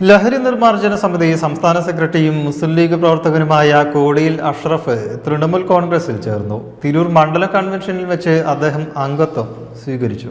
ലഹരി നിർമ്മാർജന സമിതി സംസ്ഥാന സെക്രട്ടറിയും മുസ്ലിം ലീഗ് പ്രവർത്തകനുമായ കോടിയിൽ അഷ്റഫ് തൃണമൂൽ കോൺഗ്രസിൽ ചേർന്നു. തിരൂർ മണ്ഡല കൺവെൻഷനിൽ വെച്ച് അദ്ദേഹം അംഗത്വം സ്വീകരിച്ചു.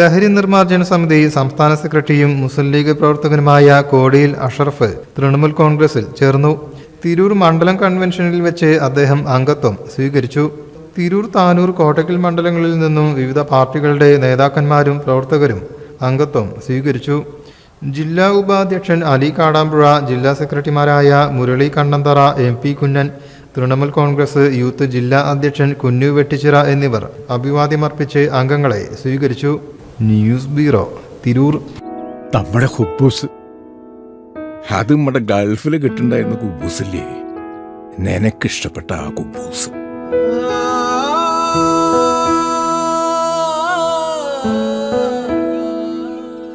ലഹരി നിർമ്മാർജന സമിതി സംസ്ഥാന സെക്രട്ടറിയും മുസ്ലിം ലീഗ് പ്രവർത്തകനുമായ കോടിയിൽ അഷ്റഫ് തൃണമൂൽ കോൺഗ്രസിൽ ചേർന്നു. തിരൂർ മണ്ഡലം കൺവെൻഷനിൽ വെച്ച് അദ്ദേഹം അംഗത്വം സ്വീകരിച്ചു. തിരൂർ താനൂർ കോട്ടക്കൽ മണ്ഡലങ്ങളിൽ നിന്നും വിവിധ പാർട്ടികളുടെ നേതാക്കന്മാരും പ്രവർത്തകരും അംഗത്വം സ്വീകരിച്ചു. ജില്ലാ ഉപാധ്യക്ഷൻ അലി കാടാമ്പുഴ ജില്ലാ സെക്രട്ടറിമാരായ Murali Kannanthara M P Kunjan Trinamool Congress youth ജില്ലാ അധ്യക്ഷൻ കുഞ്ഞു വെട്ടിച്ചിറ എന്നിവർ അഭിവാദ്യമർപ്പിച്ച് അംഗങ്ങളെ സ്വീകരിച്ചു. News bureau Tirur. നമ്മുടെ ഹുബൂസ് അത് നമ്മുടെ ഗൾഫിൽ കിട്ടുണ്ടായിരുന്ന കുബൂസില്ലേ? നിനക്കിഷ്ടപ്പെട്ട ആ കുബൂസ്.